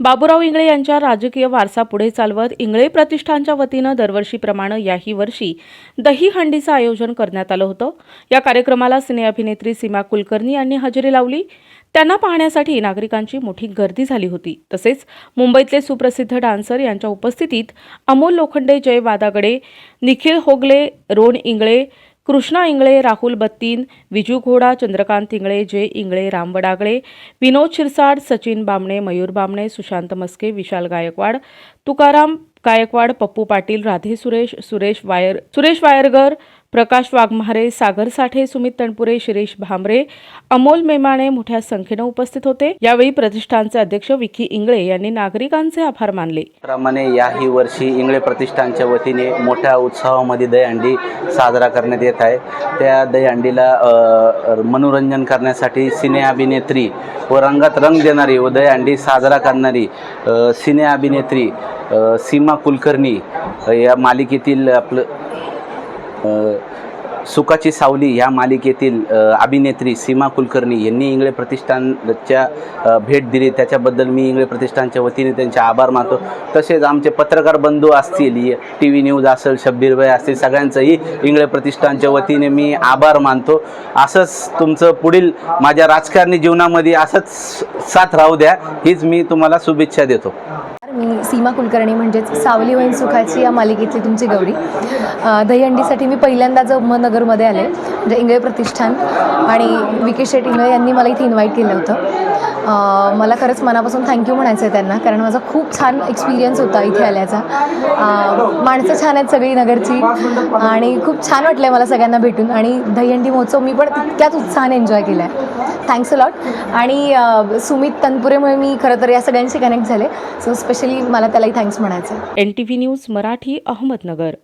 बाबूराव इंगळे यांच्या राजकीय वारसा पुढे चालवत इंगळे प्रतिष्ठानच्या वतीनं दरवर्षीप्रमाणे याही वर्षी दहीहंडीचं आयोजन करण्यात आलं होतं. या कार्यक्रमाला सिने अभिनेत्री सीमा कुलकर्णी यांनी हजेरी लावली. त्यांना पाहण्यासाठी नागरिकांची मोठी गर्दी झाली होती. तसेच मुंबईतले सुप्रसिद्ध डान्सर यांच्या उपस्थितीत अमोल लोखंडे जय वादागडे निखिल होगले रोण इंगळे कृष्णा इंगळे राहुल बत्तीन विजू घोडा चंद्रकांत इंगळे जय इंगळे राम वडागळे विनोद शिरसाड सचिन बामणे मयूर बामणे सुशांत मस्के विशाल गायकवाड तुकाराम गायकवाड पप्पू पाटील राधे सुरेश सुरेश वायर सुरेश वायरगर प्रकाश वाघमारे सागर साठे सुमित तणपुरे शिरीष भामरे अमोल मेमाणे मोठ्या संख्येनं उपस्थित होते. यावेळी प्रतिष्ठानचे अध्यक्ष विकी इंगळे यांनी नागरिकांचे आभार मानले. प्रमाणे याही वर्षी इंगळे प्रतिष्ठानच्या वतीने मोठ्या उत्सवामध्ये दहीहंडी साजरा करण्यात येत आहे. त्या दहीहंडीला मनोरंजन करण्यासाठी सिने अभिनेत्री व रंगात रंग देणारी व दहीहंडी साजरा करणारी सिने अभिनेत्री सीमा कुलकर्णी या मालिकेतील आपलं सुखाची सावली ह्या मालिकेतील अभिनेत्री सीमा कुलकर्णी यांनी इंगळे प्रतिष्ठानच्या भेट दिली. त्याच्याबद्दल मी इंगळे प्रतिष्ठानच्या वतीने त्यांचे आभार मानतो. तसेच आमचे पत्रकार बंधू असतील टी व्ही न्यूज असेल शब्बीरभाई असतील सगळ्यांचंही इंगळे प्रतिष्ठानच्या वतीने मी आभार मानतो. असंच तुमचं पुढील माझ्या राजकारणी जीवनामध्ये असंच साथ राहू द्या. हीच मी तुम्हाला शुभेच्छा देतो. सीमा कुलकर्णी म्हणजेच सावली वहीन सुखाची या मालिकेतली तुमची गौरी. दहीहंडीसाठी मी पहिल्यांदाच अहमदनगरमध्ये आले म्हणजे इंगळे प्रतिष्ठान. आणि विके शेट इंगळे यांनी मला इथे इन्व्हाइट केलं होतं. मला खरंच मनापासून थँक्यू म्हणायचं आहे त्यांना कारण माझा खूप छान एक्सपिरियन्स होता इथे आल्याचा. माणसं छान आहेत सगळी नगरची आणि खूप छान वाटलं आहे मला सगळ्यांना भेटून. आणि दहीहंडी महोत्सव मी पण तितक्याच उत्साहाने एन्जॉय केला आहे थँक्स अ लॉट आणि सुमित तनपुरेमुळे मी खरं तर या सगळ्यांशी कनेक्ट झाले. सो स्पेशली मला त्यालाही थँक्स म्हणायचं आहे N T V news Marathi Ahmednagar.